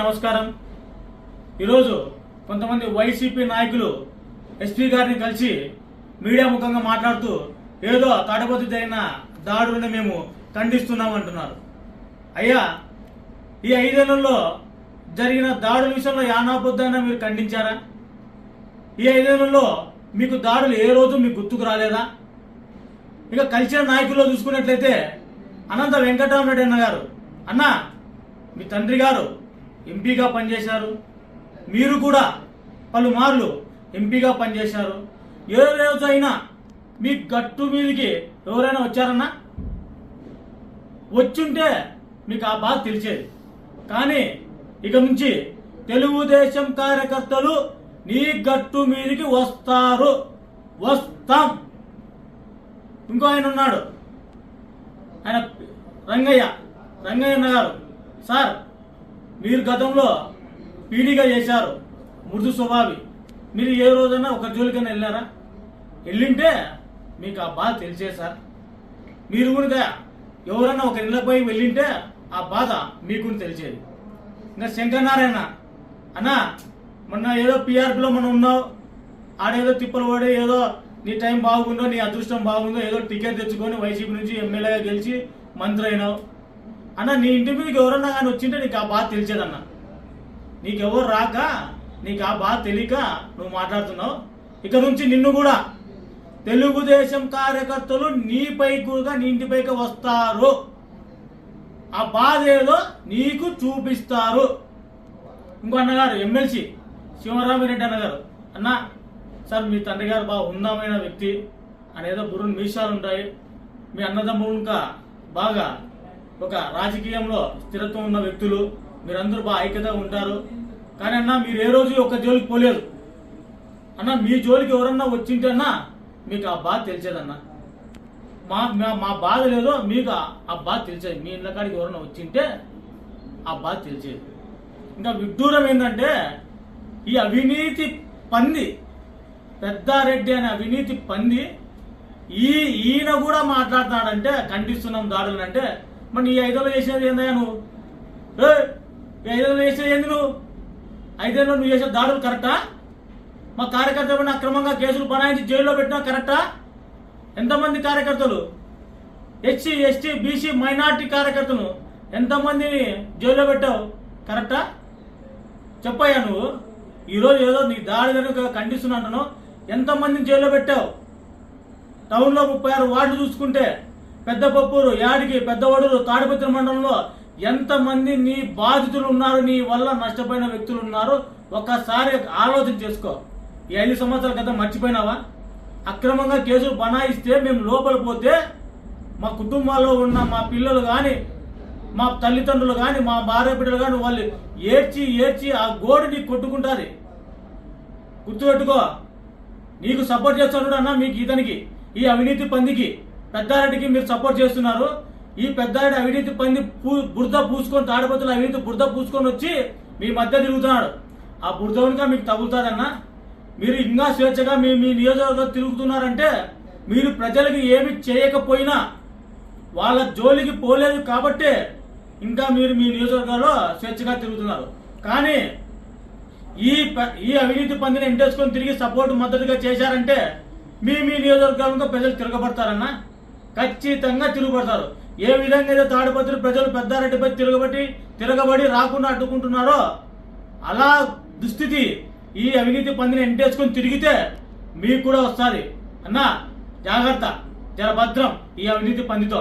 నమస్కారం. ఈరోజు కొంతమంది వైసీపీ నాయకులు ఎస్పీ గారిని కలిసి మీడియా ముఖంగా మాట్లాడుతూ ఏదో తాడబోతు జరిగిన దాడులను మేము ఖండిస్తున్నాం అంటున్నారు. అయ్యా ఈ ఐదేళ్ళలో జరిగిన దాడుల విషయంలో యానాబుద్ధైనా మీరు ఖండించారా? ఈ ఐదేళ్ళలో మీకు దాడులు ఏ రోజు మీకు గుర్తుకు రాలేదా? ఇక కలిసిన నాయకుల్లో చూసుకున్నట్లయితే అనంత వెంకటరామరెడ్డి అన్న గారు అన్న మీ తండ్రి గారు ఎంపీగా పనిచేశారు. మీరు కూడా పలుమార్లు ఎంపీగా పనిచేశారు. ఏ రోజైనా మీ గట్టు మీదకి ఎవరైనా వచ్చారన్నా? వచ్చుంటే మీకు ఆ బాధ తెలిసేది. కానీ ఇక నుంచి తెలుగుదేశం కార్యకర్తలు నీ గట్టు మీదకి వస్తారు. వస్తాం. ఇంకో ఆయన ఉన్నాడు. ఆయన రంగయ్య. రంగయ్య గారు. సార్ మీరు గతంలో పీడీగా చేశారు మృదు స్వభావి. మీరు ఏ రోజైనా ఒక జోలికైనా వెళ్ళారా? వెళ్ళింటే మీకు ఆ బాధ తెలిసే సార్. మీరు కూడా ఎవరైనా ఒక ఇళ్ళపై వెళ్ళింటే ఆ బాధ మీకు తెలిసేది. ఇంకా శంకరనారాయణ అన్నా మొన్న ఏదో పిఆర్పిలో మనం ఉన్నావు ఆడేదో తిప్పలు పడి ఏదో నీ టైం బాగుందో నీ అదృష్టం బాగుందో ఏదో టికెట్ తెచ్చుకొని వైసీపీ నుంచి ఎమ్మెల్యేగా గెలిచి మంత్రి అయినావు. అన్న నీ ఇంటి మీదకి ఎవరన్నా కానీ వచ్చింటే నీకు ఆ బాధ తెలిసేదన్న. నీకెవరు రాక నీకు ఆ బాధ తెలియక నువ్వు మాట్లాడుతున్నావు. ఇక నుంచి నిన్ను కూడా తెలుగుదేశం కార్యకర్తలు నీపై కూడా నీ ఇంటిపైకి వస్తారు. ఆ బాధ ఏదో నీకు చూపిస్తారు. ఇంకో అన్నగారు ఎమ్మెల్సీ శివరామిరెడ్డి అన్నగారు అన్న సార్ మీ తండ్రి గారు బాగా ఉందామైన వ్యక్తి. అనేదో బుర్రను మీసాలు ఉంటాయి. మీ అన్నదమ్ములు ఇంకా బాగా ఒక రాజకీయంలో స్థిరత్వం ఉన్న వ్యక్తులు మీరందరూ బాగా ఐక్యతగా ఉంటారు. కానీ అన్న మీరు ఏ రోజు ఒక జోలికి పోలేదు. అన్న మీ జోలికి ఎవరన్నా వచ్చింటే అన్న మీకు ఆ బాధ తెలిసేదన్న. మా మా- మా బాధ లేదో మీకు ఆ- బాధ తెలిసేది. మీ ఇళ్ళ కాడికి ఎవరన్నా వచ్చింటే ఆ బాధ తెలిసేది. ఇంకా విడ్డూరం ఏంటంటే ఈ అవినీతి పంది పెద్దారెడ్డి అనే అవినీతి పంది ఈ ఈయన కూడా మాట్లాడుతున్నాడంటే ఖండిస్తున్నాం దాడులు అంటే మరి ఈ ఐదేళ్ళు చేసేది ఏందయ్యా నువ్వు? ఏ? ఈ ఐదేళ్ళు చేసేది ఏంది నువ్వు? ఐదేళ్ళు నువ్వు చేసే దాడులు కరెక్టా? మా కార్యకర్తలు అక్రమంగా కేసులు బనాయించి జైల్లో పెట్టినా కరెక్టా? ఎంతమంది కార్యకర్తలు? హెచ్సి ఎస్టీ బీసీ మైనార్టీ కార్యకర్తలు ఎంతమందిని జైల్లో పెట్టావు? కరెక్టా? చెప్పయ్యా నువ్వు. ఈరోజు ఏదో నీ దాడి కనుక ఖండిస్తున్నాను ఎంతమందిని జైల్లో పెట్టావు? టౌన్లో ముప్పై ఆరు వార్డులు చూసుకుంటే పెద్ద పప్పూరు యాడికి పెద్దవడూరు తాడిపత్రి మండలంలో ఎంతమంది నీ బాధితులు ఉన్నారు నీ వల్ల నష్టపోయిన వ్యక్తులు ఉన్నారు ఒక్కసారి ఆలోచన చేసుకో. ఈ ఐదు సంవత్సరాల క్రితం మర్చిపోయినావా? అక్రమంగా కేసులు బనాయిస్తే మేము లోపల పోతే మా కుటుంబాల్లో ఉన్న మా పిల్లలు కానీ మా తల్లిదండ్రులు కానీ మా భార్య బిడ్డలు కానీ వాళ్ళు ఏడ్చి ఏడ్చి ఆ గోడుని కొట్టుకుంటారు గుర్తుపెట్టుకో. నీకు సపోర్ట్ చేస్తాడు అన్న మీకు ఇతనికి ఈ అవినీతి పందికి. పెద్దారెడ్డికి మీరు సపోర్ట్ చేస్తున్నారు. ఈ పెద్దారెడ్డి అవినీతి పంది పూ బురద పూసుకొని తాడిపత్రులు అవినీతి బురద పూసుకొని వచ్చి మీ మధ్య తిరుగుతున్నాడు. ఆ బురదవునిగా మీకు తగులుతుందన్న? మీరు ఇంకా స్వేచ్ఛగా మీ మీ నియోజకవర్గం తిరుగుతున్నారంటే మీరు ప్రజలకు ఏమి చేయకపోయినా వాళ్ళ జోలికి పోలేదు కాబట్టే ఇంకా మీరు మీ నియోజకవర్గాల్లో స్వేచ్ఛగా తిరుగుతున్నారు. కానీ ఈ ఈ అవినీతి పందిని ఎంటేసుకొని తిరిగి సపోర్ట్ మద్దతుగా చేశారంటే మీ మీ నియోజకవర్గంలో ప్రజలు తిరగబడతారన్నా? ఖచ్చితంగా తిరుగుబడతారు. ఏ విధంగా అయితే తాడిపత్రి ప్రజలు పెద్దారెడ్డిపై తిరగబట్టి తిరగబడి రాకుండా అడ్డుకుంటున్నారో అలా దుస్థితి ఈ అవినీతి పందిని ఎంటేసుకొని తిరిగితే మీకు కూడా వస్తుంది. అన్నా జాగ్రత్త జర భద్రం ఈ అవినీతి పందితో.